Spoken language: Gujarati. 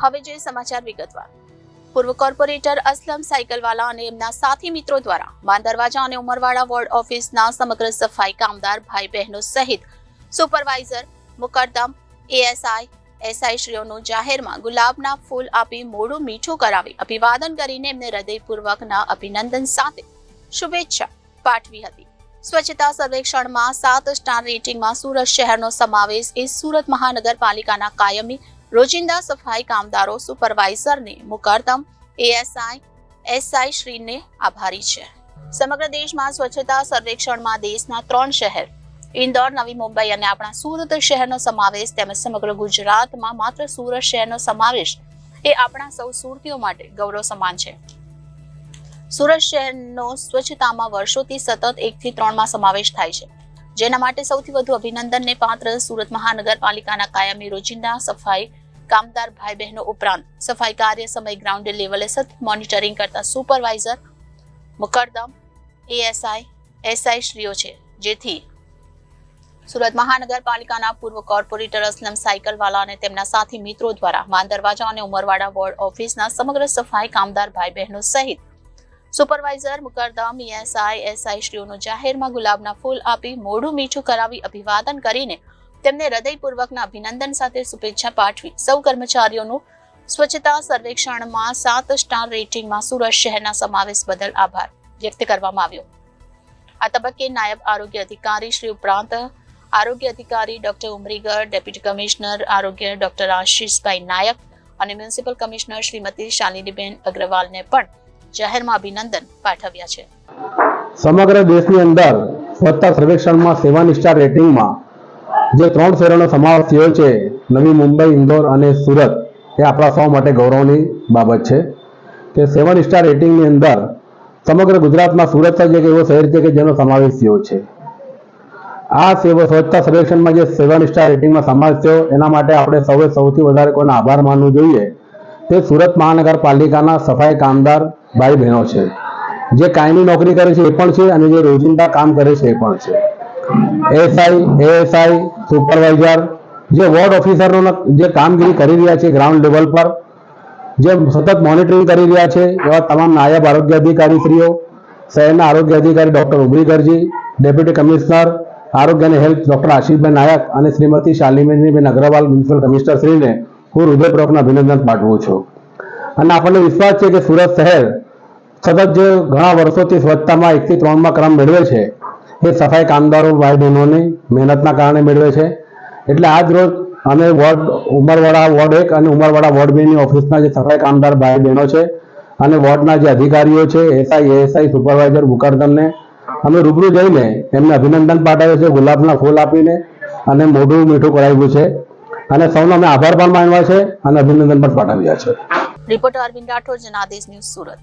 હવે જે સમાચાર વિગતવાર. પૂર્વ કોર્પોરેટર અસલમ સાયકલવાલા અને એમના સાથી મિત્રો દ્વારા બાન અને ઉમરવાડા વોર્ડ ઓફિસના સમગ્ર સફાઈ કામદાર ભાઈ બહેનો સહિત સુપરવાઇઝર મુકરદમ એએસઆઈ, એસઆઈ શ્રીઓનું જાહેરમાં ગુલાબના ફૂલ આપી મોઢું મીઠું કરાવી અભિવાદન કરીને એમને હૃદયપૂર્વકના અભિનંદન સાથે શુભેચ્છા પાઠવી હતી. સ્વચ્છતા સર્વેક્ષણમાં સાત સ્ટાર રેટિંગમાં સુરત શહેરનો સમાવેશ એ સુરત મહાનગરપાલિકાના કાયમી રોજિંદા સફાઈ કામદારો, સુપરવાઇઝરને મુકરદમ એએસઆઈ, એસઆઈ શ્રીને આભારી છે. સમગ્ર દેશમાં સ્વચ્છતા સર્વેક્ષણમાં દેશના ત્રણ શહેર, ઇન્દોર, નવી મુંબઈ અને આપણા સુરત શહેરનો સમાવેશ તેમજ સમગ્ર ગુજરાતમાં માત્ર સુરત શહેરનો સમાવેશ એ આપણા સૌ સુરતીઓ માટે ગૌરવ સમાન છે. સુરત શહેરનો સ્વચ્છતામાં વર્ષોથી સતત એકથી ત્રણમાં સમાવેશ થાય છે. જેના માટે સૌથી વધુ અભિનંદનને પાત્ર સુરત મહાનગરપાલિકાના કાયમી રોજિંદા સફાઈ કામદાર ભાઈ બહેનો ઉપરાંત સફાઈ કાર્ય સમય ગ્રાઉન્ડ લેવલે સતત મોનિટરિંગ કરતા સુપરવાઇઝર મુકરદમ એએસઆઈ એસઆઈ શ્રીઓ છે. જેથી સુરત મહાનગરપાલિકાના પૂર્વ કોર્પોરેટર અસલમ સાયકલવાલા અને તેમના સાથી મિત્રો દ્વારા માન દરવાજા અને ઉમરવાડા વોર્ડ ઓફિસના સમગ્ર સફાઈ કામદાર ભાઈ બહેનો સહિત સુપરવાઇઝર મુકરદમ એએસઆઈ એસઆઈ શ્રીઓનું જાહેરમાં ગુલાબના ફૂલ આપી મોઢું મીઠું કરાવી અભિવાદન કરીને તેમને હૃદયપૂર્વકના અભિનંદન સાથે શુભેચ્છા પાઠવી. સૌ કર્મચારીઓનું સ્વચ્છતા સર્વેક્ષણમાં સાત સ્ટાર રેટિંગમાં સુરત શહેરના સમાવેશ બદલ આભાર વ્યક્ત કરવામાં આવ્યો. આ તબક્કે નાયબ આરોગ્ય અધિકારી શ્રી ઉપરાંત આરોગ્ય અધિકારી ડોક્ટર ઉમરીગર, ડેપ્યુટી કમિશનર આરોગ્ય ડોક્ટર આશીષભાઈ નાયક અને મ્યુનિસિપલ કમિશનર શ્રીમતી શાલિનીબેન અગ્રવાલને પણ જાહેરમાં અભિનંદન પાઠવ્યા છે. સમગ્ર દેશની અંદર સ્વચ્છતા સર્વેક્ષણમાં સેવા નિષ્ઠા રેટિંગમાં જે ત્રણ શહેરોનો સમાવેશ થયો છે, નવી મુંબઈ, ઇન્દોર અને સુરત, એ આપણા સૌ માટે ગૌરવની બાબત છે. કે સેવન સ્ટાર રેટિંગની અંદર સમગ્ર ગુજરાતમાં સુરત જ એક એવો શહેર છે કે જેનો સમાવેશ થયો છે. આ સેવા સ્વચ્છતા સર્વેક્ષણમાં જે સેવન સ્ટાર રેટિંગમાં સમાવેશ થયો, એના માટે આપણે સૌએ સૌથી વધારે કોઈને આભાર માનવો જોઈએ. તે સુરત મહાનગરપાલિકાના સફાઈ કામદાર ભાઈ બહેનો છે. જે કાયમી નોકરી કરે છે એ પણ છે અને જે રોજિંદા કામ કરે છે એ પણ છે. એએસઆઈ એએસઆઈ સુપરવાઇઝર જે વોર્ડ ઓફિસરનો જે કામગીરી કરી રહ્યા છે ગ્રાઉન્ડ લેવલ પર, જે સતત મોનિટરિંગ કરી રહ્યા છે એવા તમામ નાયબ આરોગ્ય અધિકારી શ્રીઓ શહેરના આરોગ્ય અધિકારી ડોક્ટર ઉમરીગરજી ડેપ્યુટી કમિશનર આરોગ્ય અને હેલ્થ ડોક્ટર આશીષભાઈ નાયક અને શ્રીમતી શાલિનીબેન અગ્રવાલ મ્યુનિસિપલ કમિશનર શ્રીને હું હૃદયપૂર્વકના અભિનંદન પાઠવું છું. અને આપણને વિશ્વાસ છે કે સુરત શહેર સતત જે ઘણા વર્ષોથી સ્વચ્છતામાં એકથી ત્રણમાં ક્રમ મેળવે છે એ સફાઈ કામદારો ભાઈ બહેનોની મહેનતના કારણે મેળવે છે. એટલે આજ રોજ અમે વોર્ડ, ઉમરવાડા વોર્ડ એક અને ઉમરવાડા વોર્ડ બેની ઓફિસના જે સફાઈ કામદાર ભાઈ બહેનો છે અને વોર્ડના જે અધિકારીઓ છે, એસઆઈ, એએસઆઈ, સુપરવાઇઝર મુકરદમને અમે રૂબરૂ જઈને એમને અભિનંદન પાઠવ્યું છે, ગુલાબના ફૂલ આપીને અને મોઢું મીઠું કરાવ્યું છે. અને સૌનો અમે આભાર પણ માનવા છે અને અભિનંદન પણ પાઠવ્યા છે. Reporter Arvind Rathod, Janadesh news Surat.